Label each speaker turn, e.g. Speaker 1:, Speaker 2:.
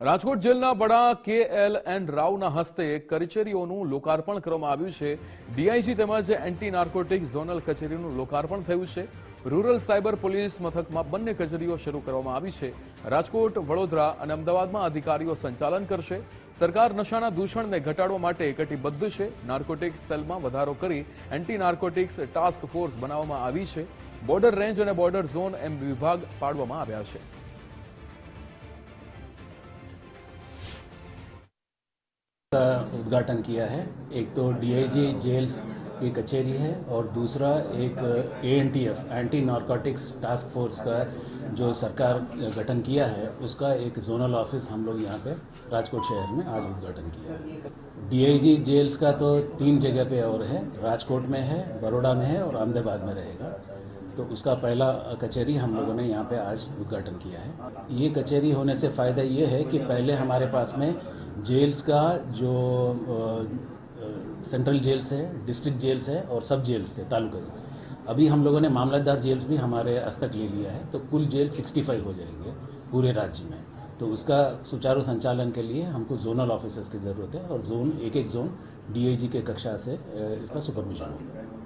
Speaker 1: રાજકોટ જેલના વડા કે એલ એન રાવના હસ્તે કચેરીઓનું લોકાર્પણ કરવામાં આવ્યું છે. ડીઆઈજી તેમજ એન્ટી નાર્કોટિક ઝોનલ કચેરીનું લોકાર્પણ થયું છે. રૂરલ સાયબર પોલીસ મથકમાં બંને કચેરીઓ શરૂ કરવામાં આવી છે. રાજકોટ, વડોદરા અને અમદાવાદમાં અધિકારીઓ સંચાલન કરશે. સરકાર નશાના દૂષણને ઘટાડવા માટે કટિબદ્ધ છે. નાર્કોટિક્સ સેલમાં વધારો કરી એન્ટી નાર્કોટિક્સ ટાસ્ક ફોર્સ બનાવવામાં આવી છે. બોર્ડર રેન્જ અને બોર્ડર ઝોન એમ વિભાગ પાડવામાં આવ્યા છે.
Speaker 2: का उद्घाटन किया है। एक तो डीआईजी जेल्स की कचेरी है और दूसरा एक A N T F anti narcotics task force का जो सरकार गठन किया है, उसका एक जोनल ऑफ़िस हम लोग यहाँ पे राजकोट शहर में आज उद्घाटन किया है। डीआईजी जेल्स का तो तीन जगह पे और है, राजकोट में है बड़ोड़ा में है और अहमदाबाद में रहेगा। तो उसका पहला कचहरी हम लोगों ने यहाँ पे आज उद्घाटन किया है। ये कचहरी होने से फ़ायदा ये है कि पहले हमारे पास में जेल्स का जो सेंट्रल जेल्स है, डिस्ट्रिक्ट जेल्स है और सब जेल्स थे, तालुका अभी हम लोगों ने मामलतदार जेल्स भी हमारे अस्तक ले लिया है तो कुल जेल 65 हो जाएँगे पूरे राज्य में। तो उसका सुचारू संचालन के लिए हमको जोनल ऑफिसर्स की ज़रूरत है और जोन, एक एक जोन डीआईजी के कक्षा से इसका सुपरविजन होगा।